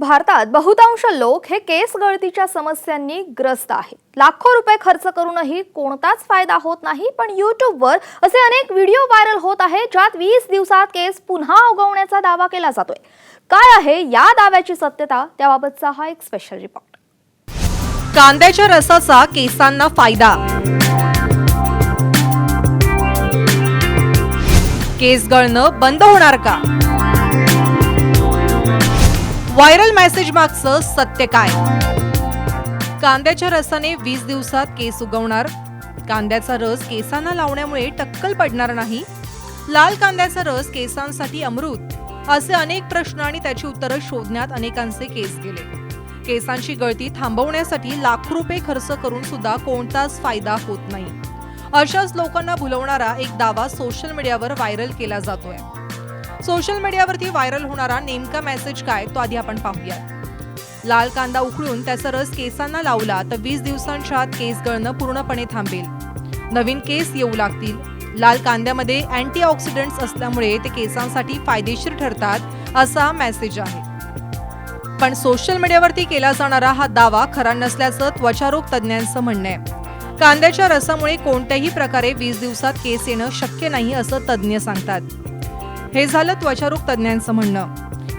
भारतात बहुतांश लोक हे केस गळतीच्या समस्यांनी ग्रस्त आहेत. लाखो रुपये खर्च करूनही कोणताच फायदा होत नाही पण युट्यूबवर असे अनेक व्हिडिओ व्हायरल होत आहेत ज्यात वीस दिवसात केस पुन्हा उगवण्याचा दावा केला जातोय. काय आहे या दाव्याची सत्यता? त्याबाबतचा हा एक स्पेशल रिपोर्ट कांद्याच्या रसाचा केसांना फायदा. केस गळणं बंद होणार का? व्हायरल मेसेज मागचं सत्य काय? कांद्याच्या रसाने वीस दिवसात केस उगवणार. कांद्याचा रस केसांना लावण्यामुळे टक्कल पडणार नाही. लाल कांद्याचा रस केसांसाठी अमृत असे अनेक प्रश्न आणि त्याची उत्तरं शोधण्यात अनेकांचे केस गेले. केसांची गळती थांबवण्यासाठी लाखो रुपये खर्च करून सुद्धा कोणताच फायदा होत नाही. अशाच लोकांना भुलवणारा एक दावा सोशल मीडियावर व्हायरल केला जातोय. सोशल मीडियावरती व्हायरल होणारा नेमका मेसेज काय तो आधी आपण पाहूया लाल कांदा उकळून त्याचा रस केसांना लावला तर वीस दिवसांच्या आत केस गळणं पूर्णपणे थांबेल. नवीन केस येऊ लागतील. लाल कांद्यामध्ये अँटीऑक्सिडंट्स असल्यामुळे ते केसांसाठी फायदेशीर ठरतात असा मेसेज आहे. पण सोशल मीडियावरती केला जाणारा हा दावा खरा नसल्याचं त्वचारोग तज्ज्ञांचं म्हणणं आहे. कांद्याच्या रसामुळे कोणत्याही प्रकारे वीस दिवसात केस येणं शक्य नाही असं तज्ज्ञ सांगतात. हे झालं त्वचारोग तज्ज्ञांचं म्हणणं.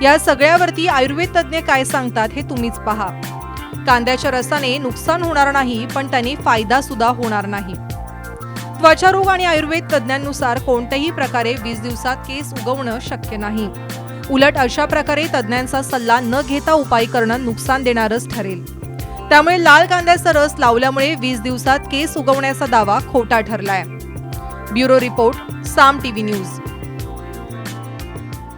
या सगळ्यावरती आयुर्वेद तज्ज्ञ काय सांगतात हे तुम्हीच पहा. कांद्याच्या रसाने नुकसान होणार नाही पण त्याने फायदा सुद्धा होणार नाही. त्वचारोग आणि आयुर्वेद तज्ज्ञांनुसार कोणत्याही प्रकारे वीस दिवसात केस उगवणं शक्य नाही. उलट अशा प्रकारे तज्ज्ञांचा सल्ला न घेता उपाय करणं नुकसान देणारच ठरेल. त्यामुळे लाल कांद्याचा रस लावल्यामुळे वीस दिवसात केस उगवण्याचा दावा खोटा ठरलाय. Bureau report Saam TV news.